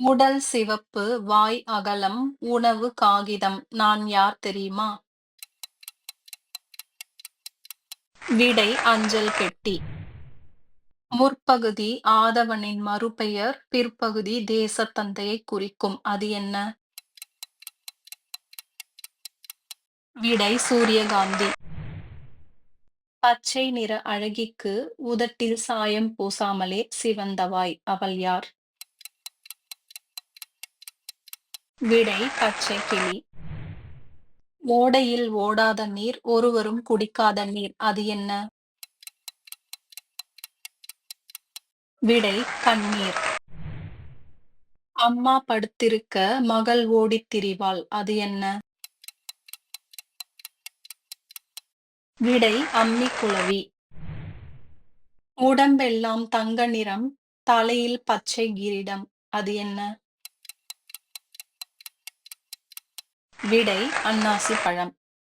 உடல் சிவப்பு, வாய் அகலம், உணவு காகிதம். நான் யார் தெரியுமா? விடை அஞ்சல் பெட்டி. முற்பகுதி ஆதவனின் மறுபெயர், பிற்பகுதி தேசத்தந்தையை குறிக்கும். அது என்ன? விடை சூரியகாந்தி. பச்சை நிற அழகிக்கு உதட்டில் சாயம் பூசாமலே சிவந்தவாய் அவள் யார்? விடை பச்சை கிளி. ஓடையில் ஓடாத நீர், ஒருவரும் குடிக்காத நீர். அது என்ன? விடை கண்ணீர். அம்மா படுத்திருக்க மகள் ஓடித் திரிவாள். அது என்ன? விடை அம்மி குழவி உடம்பெல்லாம் தங்க நிறம், தலையில் பச்சை கிரீடம். அது என்ன? விடை அன்னாசி பழம்.